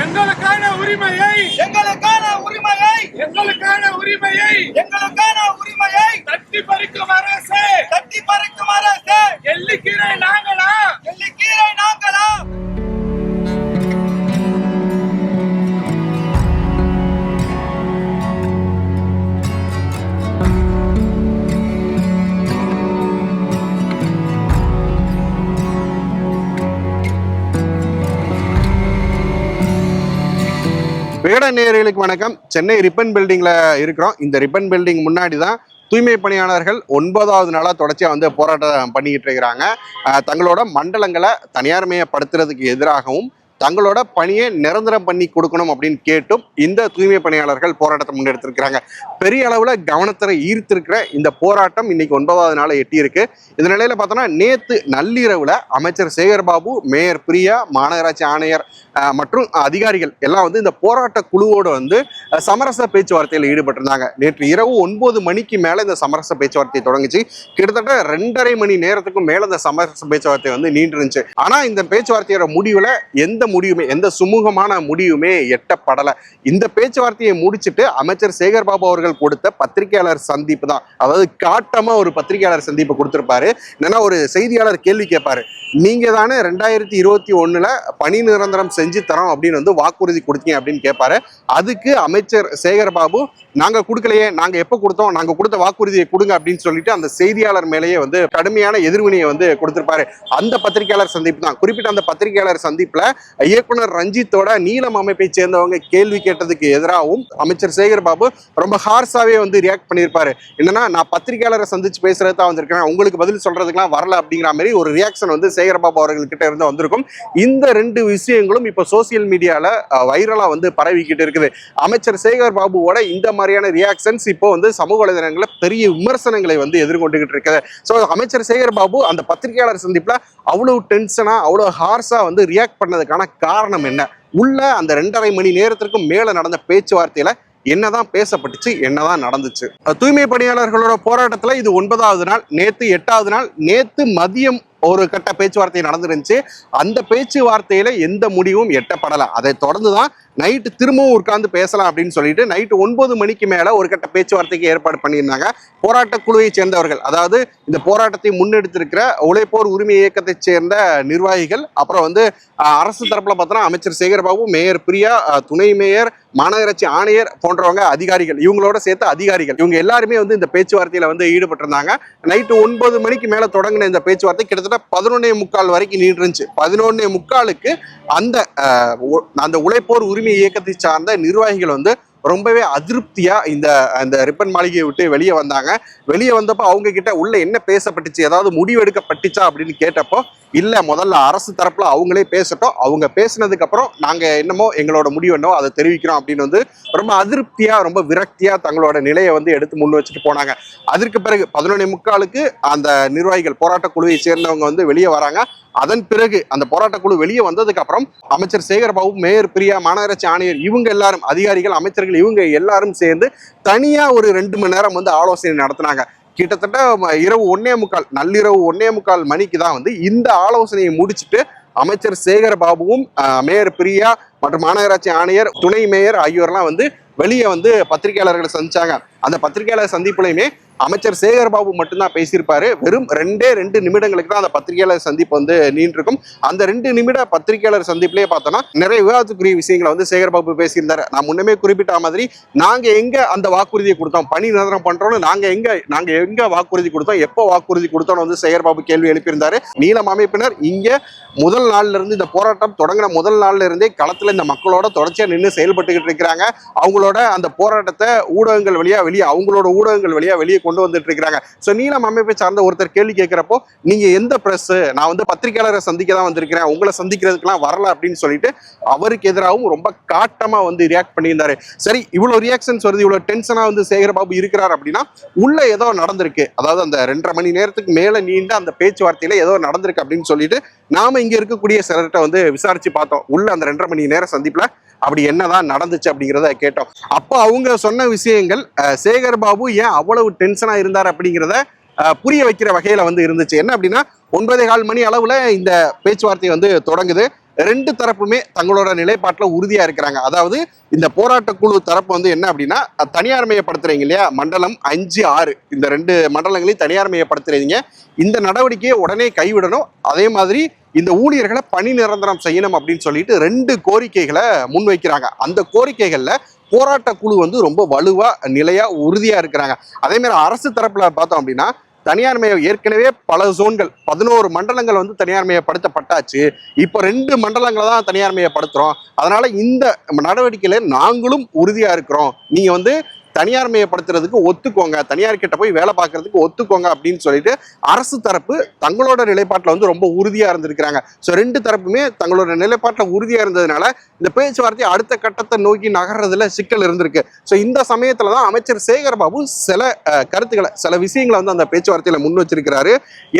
எங்களுக்கான உரிமையை எங்களுக்கான உரிமையை எங்களுக்கான உரிமையை எங்களுக்கான உரிமையை தட்டி பறிக்கும் அரசு. தட்டி பறிக்கும் அரசு. எல்லிக்கீரை நாங்களா விகட நேர்களுக்கு வணக்கம். சென்னை ரிப்பன் பில்டிங்ல இருக்கிறோம். இந்த ரிப்பன் பில்டிங் முன்னாடி தான் தூய்மை பணியாளர்கள் ஒன்பதாவது நாளாக தொடர்ச்சியாக வந்து போராட்டம் பண்ணிக்கிட்டு இருக்கிறாங்க. தங்களோட மண்டலங்களை தனியார்மயப்படுத்துறதுக்கு எதிராகவும் தங்களோட பணியை நிரந்தரம் பண்ணி கொடுக்கணும் அப்படின்னு கேட்டும் இந்த தூய்மை பணியாளர்கள் போராட்டத்தை முன்னெடுத்திருக்கிறாங்க. பெரிய அளவில் கவனத்தை ஈர்த்திருக்கிற இந்த போராட்டம் இன்னைக்கு ஒன்பதாவது நாளை எட்டியிருக்கு. இந்த நிலையில் பார்த்தோன்னா நேற்று நள்ளிரவில் அமைச்சர் சேகர்பாபு மேயர் பிரியா மாநகராட்சி ஆணையர் மற்றும் அதிகாரிகள் எல்லாம் வந்து இந்த போராட்ட குழுவோடு வந்து சமரச பேச்சுவார்த்தையில் ஈடுபட்டிருந்தாங்க. நேற்று இரவு ஒன்பது மணிக்கு மேலே இந்த சமரச பேச்சுவார்த்தை தொடங்குச்சு. கிட்டத்தட்ட ரெண்டரை மணி நேரத்துக்கும் மேலே இந்த சமரச பேச்சுவார்த்தை வந்து நீண்டு இருந்துச்சு இந்த பேச்சுவார்த்தையோட முடிவில் எந்த முடியுமே எந்த சுமூகமான முடிவுமே எட்டப்படலை. இந்த பேச்சுவார்த்தையை முடிச்சுட்டு அமைச்சர் சேகர்பாபு அவர்கள் கொடுத்த பத்திரிகையாளர் சந்திப்பு தான். அதாவது காட்டமாக ஒரு பத்திரிகையாளர் சந்திப்பு கொடுத்திருப்பாரு. என்னன்னா ஒரு செய்தியாளர் கேள்வி கேட்பாரு. நீங்கள் தானே ரெண்டாயிரத்தி இருபத்தி ஒன்றில் பணி நிரந்தரம் செஞ்சு தரோம் அப்படின்னு வந்து வாக்குறுதி கொடுத்தீங்க அப்படின்னு கேட்பாரு அதுக்கு அமைச்சர் சேகர்பாபு நாங்கள் கொடுக்கலையே நாங்கள் எப்போ கொடுத்தோம் நாங்கள் கொடுத்த வாக்குறுதியை கொடுங்க அப்படின்னு சொல்லிட்டு அந்த செய்தியாளர் மேலேயே வந்து கடுமையான எதிர்வினையை வந்து கொடுத்துருப்பாரு. அந்த பத்திரிகையாளர் சந்திப்பு தான். குறிப்பிட்ட அந்த பத்திரிகையாளர் சந்திப்பில் இயக்குனர் ரஞ்சித்தோட நீலம் அமைப்பை சேர்ந்தவங்க கேள்வி கேட்டதுக்கு எதிராகவும் அமைச்சர் சேகர்பாபு ரொம்ப ஹார்ஸாகவே வந்து ரியாக்ட் பண்ணியிருப்பாரு. என்னன்னா நான் பத்திரிகையாளரை சந்திச்சு பேசுறது தான் வந்திருக்கேன். உங்களுக்கு பதில் சொல்றதுக்கெல்லாம் வரல அப்படிங்கிற மாதிரி ஒரு ரியாக்ஷன் வந்து சேகர்பாபு அவர்கள்கிட்ட இருந்து வந்திருக்கும். இந்த ரெண்டு விஷயங்களும் இப்போ சோசியல் மீடியாவில் வைரலா வந்து பரவிக்கிட்டு இருக்குது. அமைச்சர் சேகர் பாபுவோட இந்த மாதிரியான ரியாக்ஷன்ஸ் இப்போ வந்து சமூக வலைதளங்களில் பெரிய விமர்சனங்களை வந்து எதிர்கொண்டுகிட்டு இருக்குது. ஸோ அமைச்சர் சேகர் பாபு அந்த பத்திரிகையாளர் சந்திப்புல அவ்வளவு டென்ஷனாக அவ்வளவு ஹார்ஸாக வந்து ரியாக்ட் பண்ணதுக்கான காரணம் என்ன? உள்ள அந்த ரெண்டரை மணி நேரத்திற்கும் மேல நடந்த பேச்சுவார்த்தையில் என்னதான் பேசப்பட்டுச்சு என்னதான் நடந்துச்சு? தூய்மை பணியாளர்களோட போராட்டத்தில் இது ஒன்பதாவது நாள் நேற்று எட்டாவது நாள் நேத்து மதியம் ஒரு கட்ட பேச்சுவார்த்தை நடந்துருந்துச்சு. அந்த பேச்சுவார்த்தையில எந்த முடிவும் எட்டப்படலை. அதை தொடர்ந்து தான் நைட்டு திரும்பவும் உட்கார்ந்து பேசலாம் அப்படின்னு சொல்லிட்டு நைட்டு ஒன்பது மணிக்கு மேலே ஒரு கட்ட பேச்சுவார்த்தைக்கு ஏற்பாடு பண்ணியிருந்தாங்க. போராட்ட குழுவை சேர்ந்தவர்கள் அதாவது இந்த போராட்டத்தை முன்னெடுத்திருக்கிற உழைப்போர் உரிமை இயக்கத்தை சேர்ந்த நிர்வாகிகள் அப்புறம் வந்து அரசு தரப்புல பார்த்தோன்னா அமைச்சர் சேகர்பாபு மேயர் பிரியா துணை மேயர் மாநகராட்சி ஆணையர் போன்றவங்க அதிகாரிகள் இவங்களோட சேர்த்து அதிகாரிகள். இவங்க எல்லாருமே வந்து இந்த பேச்சுவார்த்தையில வந்து ஈடுபட்டிருந்தாங்க. நைட்டு ஒன்பது மணிக்கு மேல தொடங்கின இந்த பேச்சுவார்த்தை கிட்டத்தட்ட பதினொன்னே முக்கால் வரைக்கும் நீண்டுருந்துச்சு. பதினொன்னே முக்காலுக்கு அந்த அந்த உழைப்போர் உரிமை இயக்கத்தை சார்ந்த நிர்வாகிகள் வந்து ரொம்பவே அதிருப்தியா இந்த அந்த ரிப்பன் மாளிகையை விட்டு வெளியே வந்தாங்க. வெளியே வந்தப்போ அவங்க கிட்ட உள்ள என்ன பேசப்பட்டுச்சு ஏதாவது முடிவெடுக்கப்பட்டுச்சா அப்படின்னு கேட்டப்போ இல்ல முதல்ல அரசு தரப்புல அவங்களே பேசட்டும். அவங்க பேசினதுக்கு அப்புறம் நாங்க என்னமோ எங்களோட முடிவு என்னோ அதை தெரிவிக்கிறோம் அப்படின்னு வந்து ரொம்ப அதிருப்தியா ரொம்ப விரக்தியா தங்களோட நிலையை வந்து எடுத்து முன் வச்சுட்டு போனாங்க. அதற்கு பிறகு பதினொன்னே முக்காலுக்கு அந்த நிர்வாகிகள் போராட்ட குழுவை சேர்ந்தவங்க வந்து வெளியே வராங்க. அதன் பிறகு அந்த போராட்ட குழு வெளியே வந்ததுக்கு அப்புறம் அமைச்சர் சேகர்பாபு மேயர் பிரியா மாநகராட்சி ஆணையர் இவங்க எல்லாரும் அதிகாரிகள் அமைச்சர்கள் இவங்க எல்லாரும் சேர்ந்து தனியா ஒரு ரெண்டு மணி நேரம் வந்து ஆலோசனை நடத்தினாங்க. கிட்டத்தட்ட இரவு ஒன்னே முக்கால் நள்ளிரவு ஒன்னே முக்கால் மணிக்கு தான் வந்து இந்த ஆலோசனையை முடிச்சுட்டு அமைச்சர் சேகர்பாபுவும் மேயர் பிரியா மற்றும் மாநகராட்சி ஆணையர் துணை மேயர் ஆகியோர்லாம் வந்து வெளியே வந்து பத்திரிகையாளர்களை சந்திச்சாங்க. அந்த பத்திரிகையாளர் சந்திப்புலையுமே அமைச்சர் சேகர்பாபு மட்டும்தான் பேசியிருப்பாரு. வெறும் ரெண்டே ரெண்டு நிமிடங்களுக்கு தான் அந்த பத்திரிகையாளர் சந்திப்பு வந்து நீண்டிருக்கும். அந்த ரெண்டு நிமிட பத்திரிகையாளர் சந்திப்புலயே பார்த்தோம்னா நிறைய விவாதத்துக்குரிய விஷயங்களை வந்து சேகர்பாபு பேசியிருந்தார். பேசியிருந்தாரு நான் முன்னமே குறிப்பிட்ட மாதிரி நாங்க எங்க அந்த வாக்குறுதியை கொடுத்தோம்? பணி நிரந்தரம் பண்றோம்னு நாங்க எங்க நாங்க எங்க வாக்குறுதி கொடுத்தோம்? எப்போ வாக்குறுதி கொடுத்தோம்னு வந்து சேகர்பாபு கேள்வி எழுப்பியிருந்தாரு. நீளம் அமைப்பினர் இங்க முதல் நாள்ல இருந்து இந்த போராட்டம் தொடங்கின முதல் நாள்ல இருந்தே களத்துல இந்த மக்களோட தொடர்ச்சியா நின்று செயல்பட்டுக்கிட்டு இருக்கிறாங்க. அவங்களோட அந்த போராட்டத்தை ஊடகங்கள் வழியா வெளியே அவங்களோட ஊடகங்கள் வழியா வெளியே கொண்டு வந்துட்டு இருக்கிறாங்க. ஸோ நீலம் அமைப்பை சார்ந்த ஒருத்தர் கேள்வி கேட்கிறப்போ நீங்க எந்த பிரஸ் நான் வந்து பத்திரிகையாளரை சந்திக்க தான் வந்திருக்கிறேன் உங்களை சந்திக்கிறதுக்கெல்லாம் வரல அப்படின்னு சொல்லிட்டு அவருக்கு எதிராகவும் ரொம்ப காட்டமா வந்து ரியாக்ட் பண்ணியிருந்தாரு. சரி இவ்வளவு ரியாக்ஷன்ஸ் வருது இவ்வளவு டென்ஷனா வந்து சேகரபாபு இருக்கிறார் அப்படின்னா உள்ள ஏதோ நடந்திருக்கு. அதாவது அந்த ரெண்டரை மணி நேரத்துக்கு மேல நீண்ட அந்த பேச்சுவார்த்தையில ஏதோ நடந்திருக்கு அப்படின்னு சொல்லிட்டு நாம இங்க இருக்கக்கூடிய சிலர்கிட்ட வந்து விசாரிச்சு பார்த்தோம். உள்ள அந்த ரெண்டரை மணி நேரம் சந்திப்புல அப்படி என்னதான் நடந்துச்சு அப்படிங்கிறத கேட்டோம். அப்போ அவங்க சொன்ன விஷயங்கள் சேகர் பாபு ஏன் அவ்வளவு டென்ஷனா இருந்தார் அப்படிங்கிறத புரிய வைக்கிற வகையில வந்து இருந்துச்சு. என்ன அப்படின்னா ஒன்பதே கால் மணி அளவுல இந்த பேச்சுவார்த்தை வந்து தொடங்குது. ரெண்டு தரப்புமே தங்களோட நிலைப்பாட்டில் உறுதியா இருக்கிறாங்க. அதாவது இந்த போராட்ட குழு தரப்பு வந்து என்ன அப்படின்னா தனியார்மயப்படுத்துறீங்க இல்லையா? மண்டலம் அஞ்சு ஆறு. இந்த ரெண்டு மண்டலங்களையும் தனியார்மயப்படுத்துறீங்க இந்த நடவடிக்கையை உடனே கைவிடணும். அதே மாதிரி இந்த ஊழியர்களை பணி நிரந்தரம் செய்யணும் அப்படின்னு சொல்லிட்டு ரெண்டு கோரிக்கைகளை முன்வைக்கிறாங்க. அந்த கோரிக்கைகளில் போராட்ட குழு வந்து ரொம்ப வலுவா நிலையா உறுதியா இருக்கிறாங்க. அதே மாதிரி அரசு தரப்புல பார்த்தோம் அப்படின்னா தனியார் மயம் ஏற்கனவே பல ஜோன்கள் பதினோரு மண்டலங்கள் வந்து தனியார் மயப்படுத்தப்பட்டாச்சு. இப்போ ரெண்டு மண்டலங்களை தான் தனியார் மயப்படுத்துறோம். அதனால இந்த நடவடிக்கையில நாங்களும் உறுதியா இருக்கிறோம். நீங்க வந்து தனியார் மயப்படுத்துறதுக்கு ஒத்துக்கோங்க. தனியார் கிட்ட போய் வேலை பார்க்கறதுக்கு ஒத்துக்கோங்க அப்படின்னு சொல்லிட்டு அரசு தரப்பு தங்களோட நிலைப்பாட்டில் வந்து ரொம்ப உறுதியாக இருந்திருக்கிறாங்க. ஸோ ரெண்டு தரப்புமே தங்களோட நிலைப்பாட்டில் உறுதியாக இருந்ததுனால இந்த பேச்சுவார்த்தை அடுத்த கட்டத்தை நோக்கி நகர்றதுல சிக்கல் இருந்திருக்கு. ஸோ இந்த சமயத்தில் தான் அமைச்சர் சேகர் பாபு சில கருத்துக்களை சில விஷயங்களை வந்து அந்த பேச்சுவார்த்தையில் முன் வச்சிருக்கிறாரு.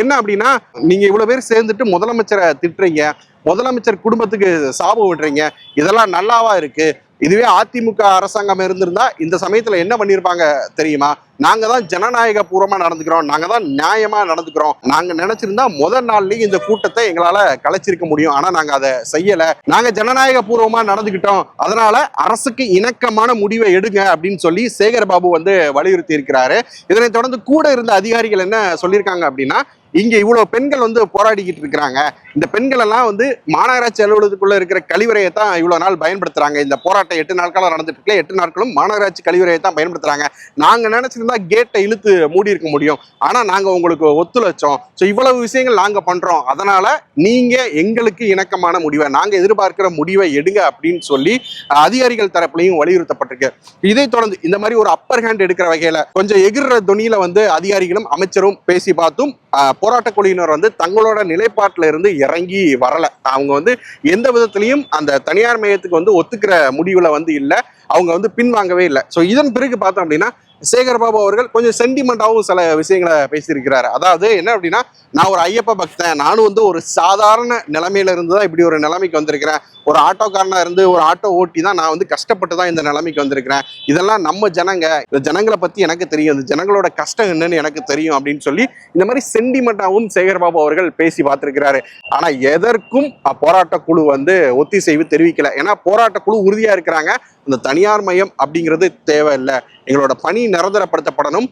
என்ன அப்படின்னா நீங்கள் இவ்வளோ பேர் சேர்ந்துட்டு முதலமைச்சரை திட்டுறீங்க. முதலமைச்சர் குடும்பத்துக்கு சாபம் விடுறீங்க. இதெல்லாம் நல்லாவா இருக்கு? இதுவே அதிமுக அரசாங்கம் இருந்திருந்தா இந்த சமயத்துல என்ன பண்ணிருப்பாங்க தெரியுமா? நாங்க தான் ஜனநாயக பூர்வமா நடந்துக்கிறோம். நாங்க தான் நியாயமா நடந்துக்கிறோம். நாங்க நினைச்சிருந்தா முதல் நாள்லயும் இந்த கூட்டத்தை எங்களால கலைச்சிருக்க முடியும். ஆனா நாங்க அதை செய்யல. நாங்க ஜனநாயக பூர்வமா நடந்துக்கிட்டோம். அதனால அரசுக்கு இணக்கமான முடிவை எடுங்க அப்படின்னு சொல்லி சேகர் பாபு வந்து வலியுறுத்தி இருக்கிறாரு. இதனை தொடர்ந்து கூட இருந்த அதிகாரிகள் என்ன சொல்லியிருக்காங்க அப்படின்னா இங்க இவ்வளவு பெண்கள் வந்து போராடிக்கிட்டு இருக்கிறாங்க. இந்த பெண்கள் எல்லாம் வந்து மாநகராட்சி அலுவலகத்துக்குள்ள இருக்கிற கழிவறையை தான் இவ்வளவு நாள் பயன்படுத்துறாங்க. இந்த போராட்டம் எட்டு நாட்களாக நடந்துட்டு இருக்கு எட்டு நாட்களும் மாநகராட்சி கழிவறையை தான் பயன்படுத்துறாங்க. நாங்க நினைச்சிருந்தா கேட்டை இழுத்து மூடி இருக்க முடியும். ஆனா நாங்க உங்களுக்கு ஒத்துழைச்சோம். ஸோ இவ்வளவு விஷயங்கள் நாங்க பண்றோம். அதனால நீங்க எங்களுக்கு இணக்கமான முடிவை நாங்க எதிர்பார்க்கிற முடிவை எடுங்க அப்படின்னு சொல்லி அதிகாரிகள் தரப்புலையும் வலியுறுத்தப்பட்டிருக்கு. இதை தொடர்ந்து இந்த மாதிரி ஒரு அப்பர் ஹேண்ட் எடுக்கிற வகையில கொஞ்சம் எகிர்ற துணியில வந்து அதிகாரிகளும் அமைச்சரும் பேசி பார்த்தும் போராட்ட போராட்டக் குழுவினர் வந்து தங்களோட நிலைப்பாட்டில இருந்து இறங்கி வரல. அவங்க வந்து எந்த விதத்திலையும் அந்த தனியார் மையத்துக்கு வந்து ஒத்துக்கிற முடிவுல வந்து இல்லை. அவங்க வந்து பின்வாங்கவே இல்லை. ஸோ இதன் பிறகு பார்த்தோம் அப்படின்னா சேகர் பாபு அவர்கள் கொஞ்சம் சென்டிமெண்டாவும் சில விஷயங்களை பேசியிருக்கிறாரு. அதாவது என்ன அப்படின்னா நான் ஒரு ஐயப்ப பக்தன். நானும் வந்து ஒரு சாதாரண நிலைமையில இருந்து தான் இப்படி ஒரு நிலைமைக்கு வந்திருக்கிறேன். ஒரு ஆட்டோக்காரனா இருந்து ஒரு ஆட்டோ ஓட்டி தான் நான் வந்து கஷ்டப்பட்டு தான் இந்த நிலைமைக்கு வந்திருக்கிறேன். இதெல்லாம் நம்ம ஜனங்க இந்த ஜனங்களை பத்தி எனக்கு தெரியும். இந்த ஜனங்களோட கஷ்டம் என்னன்னு எனக்கு தெரியும் அப்படின்னு சொல்லி இந்த மாதிரி சென்டிமெண்டாவும் சேகர் பாபு அவர்கள் பேசி பார்த்திருக்கிறாரு. ஆனா எதற்கும் போராட்ட குழு வந்து ஒத்திசைவு தெரிவிக்கல. ஏன்னா போராட்ட குழு உறுதியா இருக்கிறாங்க. இந்த தனியார் மையம் அப்படிங்கிறது தேவையில்லை. எங்களோட பணி நிரந்தரப்படுத்தப்படணும்.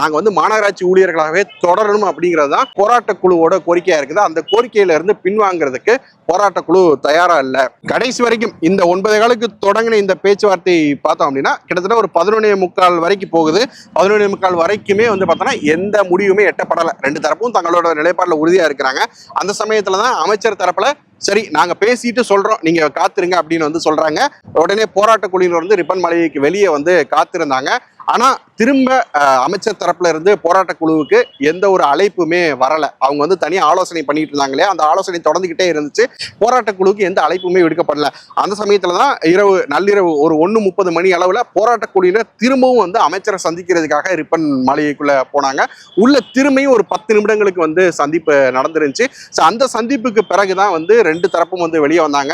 நாங்கள் வந்து மாநகராட்சி ஊழியர்களாகவே தொடரணும் அப்படிங்கிறது தான் போராட்ட குழுவோட கோரிக்கையாக இருக்குது. அந்த கோரிக்கையிலிருந்து பின்வாங்கிறதுக்கு போராட்ட குழு தயாராக இல்லை. கடைசி வரைக்கும் இந்த ஒன்பது காலுக்கு தொடங்கின இந்த பேச்சுவார்த்தை பார்த்தோம் அப்படின்னா கிட்டத்தட்ட ஒரு பதினொன்னே முக்கால் வரைக்கும் போகுது. பதினொன்னே முக்கால் வரைக்குமே வந்து பார்த்தோன்னா எந்த முடிவுமே எட்டப்படலை. ரெண்டு தரப்பும் தங்களோட நிலைப்பாட்டில் உறுதியாக இருக்கிறாங்க. அந்த சமயத்தில் தான் அமைச்சர் தரப்பில் சரி நாங்க பேசிட்டு சொல்றோம். நீங்க காத்துருங்க அப்படின்னு வந்து சொல்றாங்க. உடனே போராட்ட குழுவினர் வந்து ரிப்பன் மலைக்கு வெளியே வந்து காத்திருந்தாங்க. ஆனா திரும்ப அமைச்சர் தரப்புல இருந்து போராட்ட குழுவுக்கு எந்த ஒரு அழைப்புமே வரல. அவங்க வந்து தனியாக ஆலோசனை பண்ணிட்டு இருந்தாங்களே அந்த ஆலோசனை தொடர்ந்துகிட்டே இருந்துச்சு. போராட்ட குழுவுக்கு எந்த அழைப்புமே விடுக்கப்படல. அந்த சமயத்துல தான் இரவு நள்ளிரவு ஒரு ஒன்று முப்பது மணி அளவுல போராட்ட குழுவினர் திரும்பவும் வந்து அமைச்சரை சந்திக்கிறதுக்காக ரிப்பன் மாளிகைக்குள்ளே போனாங்க. உள்ள திரும்பியும் ஒரு பத்து நிமிடங்களுக்கு வந்து சந்திப்பு நடந்துருந்துச்சு. ஸோ அந்த சந்திப்புக்கு பிறகு தான் வந்து ரெண்டு தரப்பும் வந்து வெளியே வந்தாங்க.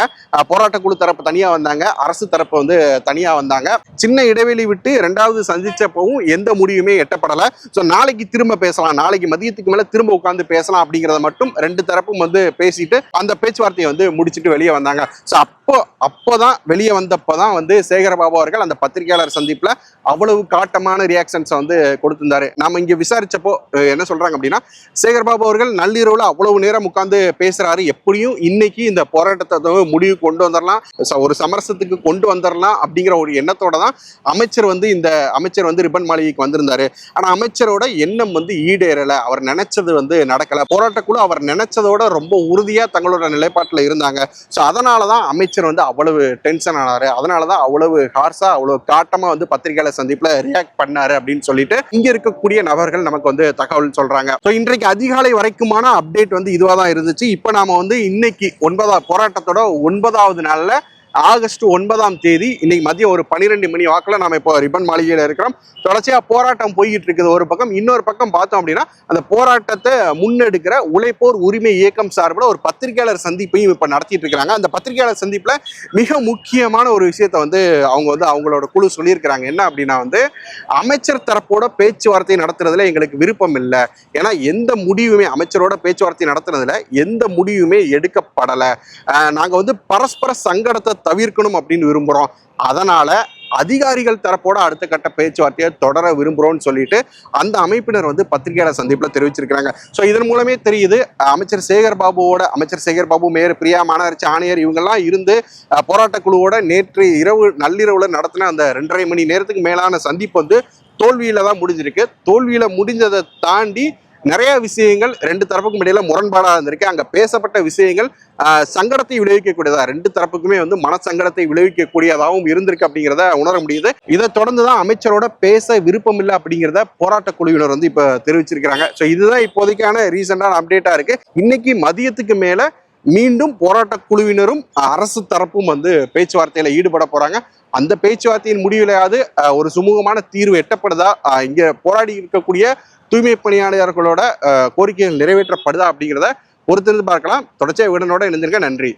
போராட்ட குழு தரப்பு தனியாக வந்தாங்க. அரசு தரப்பு வந்து தனியாக வந்தாங்க. சின்ன இடைவெளி விட்டு ரெண்டாவது சந்தி சந்திச்சப்பவும் எந்த முடிவுமே எட்டப்படலை. ஸோ நாளைக்கு திரும்ப பேசலாம். நாளைக்கு மதியத்துக்கு மேல திரும்ப உட்காந்து பேசலாம் அப்படிங்கிறத மட்டும் ரெண்டு தரப்பும் வந்து பேசிட்டு அந்த பேச்சுவார்த்தையை வந்து முடிச்சுட்டு வெளியே வந்தாங்க. ஸோ அப்போ அப்போதான் வெளியே வந்தப்பதான் வந்து சேகரபாபு அவர்கள் அந்த பத்திரிகையாளர் சந்திப்புல அவ்வளவு காட்டமான ரியாக்ஷன்ஸை வந்து கொடுத்திருந்தாரு. நாம இங்க விசாரிச்சப்போ என்ன சொல்றாங்க அப்படின்னா சேகர்பாபு அவர்கள் நள்ளிரவுல அவ்வளவு நேரம் உட்கார்ந்து பேசுறாரு. எப்படியும் இன்னைக்கு இந்த போராட்டத்தை முடிவு கொண்டு வந்துடலாம் ச- ஒரு சமரசத்துக்கு கொண்டு வந்துடலாம் அப்படிங்கிற ஒரு எண்ணத்தோட தான் அமைச்சர் வந்து இந்த அமைச்சர் வந்து ரிப்பன் மாளிகைக்கு வந்திருந்தாரு. ஆனா அமைச்சரோட எண்ணம் வந்து ஈடேறல. அவர் நினைச்சது வந்து நடக்கல. போராட்டக்குழு அவர் நினைச்சதோட ரொம்ப உறுதியா தங்களோட நிலைப்பாட்டில் இருந்தாங்க. ஸோ அதனால தான் அமைச்சர் வந்து அவ்வளவு டென்ஷன் ஆனாரு. அதனால தான் அவ்வளவு ஹார்ஸா அவ்வளவு காட்டமா வந்து பத்திரிகையாளர் சந்திப்புல ரியாக்ட் பண்ணாரு அப்படின்னு சொல்லிட்டு இங்க இருக்கக்கூடிய நபர்கள் நமக்கு வந்து தகவல் சொல்றாங்க. ஸோ இன்றைக்கு அதிகாலை வரைக்குமான அப்டேட் வந்து இதுவாக தான் இருந்துச்சு. இப்போ நாம வந்து இன்னைக்கு ஒன்பதா போராட்டத்தோட ஒன்பதாவது நாள்ல ஆகஸ்ட் ஒன்பதாம் தேதி இன்னைக்கு மதியம் ஒரு பன்னிரெண்டு மணி வாக்கில் நாம இப்போ ரிப்பன் மாளிகையில் இருக்கிறோம். தொடர்ச்சியாக போராட்டம் போய்கிட்டு இருக்குது. ஒரு பக்கம் இன்னொரு பக்கம் பார்த்தோம் அப்படின்னா அந்த போராட்டத்தை முன்னெடுக்கிற உழைப்போர் உரிமை இயக்கம் சார்பில் ஒரு பத்திரிகையாளர் சந்திப்பையும் இப்போ நடத்திட்டு இருக்கிறாங்க. அந்த பத்திரிகையாளர் சந்திப்பில் மிக முக்கியமான ஒரு விஷயத்தை வந்து அவங்க வந்து அவங்களோட குழு சொல்லியிருக்கிறாங்க. என்ன அப்படின்னா வந்து அமைச்சர் தரப்போட பேச்சுவார்த்தை நடத்துறதுல எங்களுக்கு விருப்பம் இல்லை. ஏன்னா எந்த முடிவுமே அமைச்சரோட பேச்சுவார்த்தை நடத்துறதுல எந்த முடிவுமே எடுக்கப்படலை. நாங்கள் வந்து பரஸ்பர சங்கடத்தை தவிர்க்கணும் அப்படின்னு விரும்புகிறோம் அதனால அதிகாரிகள் தரப்போட அடுத்த கட்ட பேச்சுவார்த்தையை தொடர விரும்புகிறோம்னு சொல்லிட்டு அந்த அமைப்பினர் வந்து பத்திரிகையாளர் சந்திப்பில் தெரிவிச்சிருக்கிறாங்க. ஸோ இதன் மூலமே தெரியுது அமைச்சர் சேகர் பாபுவோட அமைச்சர் சேகர் பாபு மேயர் பிரியா மாநகராட்சி ஆணையர் இவங்கெல்லாம் இருந்து போராட்ட போராட்டக் குழுவோட நேற்று இரவு நள்ளிரவுல நடத்தின அந்த ரெண்டரை மணி நேரத்துக்கு மேலான சந்திப்பு வந்து தோல்வியில தான் முடிஞ்சிருக்கு. தோல்வியில முடிஞ்சதை தாண்டி நிறைய விஷயங்கள் ரெண்டு தரப்புக்கும் இடையில முரண்பாடாக இருந்திருக்கு. அங்க பேசப்பட்ட விஷயங்கள் சங்கடத்தை விளைவிக்கக்கூடியதா ரெண்டு தரப்புக்குமே வந்து மனசங்கடத்தை விளைவிக்கக்கூடியதாகவும் இருந்திருக்கு அப்படிங்கிறத உணர முடியுது. இதை தொடர்ந்து தான் அமைச்சரோட பேச விருப்பம் இல்லை அப்படிங்கிறத போராட்ட குழுவினர் வந்து இப்ப தெரிவிச்சிருக்கிறாங்க. ஸோ இதுதான் இப்போதைக்கான ரீசெண்டான அப்டேட்டா இருக்கு. இன்னைக்கு மதியத்துக்கு மேல மீண்டும் போராட்ட குழுவினரும் அரசு தரப்பும் வந்து பேச்சுவார்த்தையில ஈடுபட போறாங்க. அந்த பேச்சுவார்த்தையின் முடிவிலையாவது ஆஹ், ஒரு சுமூகமான தீர்வு எட்டப்படுதா? ஆஹ், இங்க போராடி இருக்கக்கூடிய தூய்மை பணியாளர்களோட கோரிக்கைகள் நிறைவேற்றப்படுதா அப்படிங்கிறத பொறுத்திருந்து பார்க்கலாம். தொடர்ச்சியாக விடனோட இணைந்திருக்க நன்றி.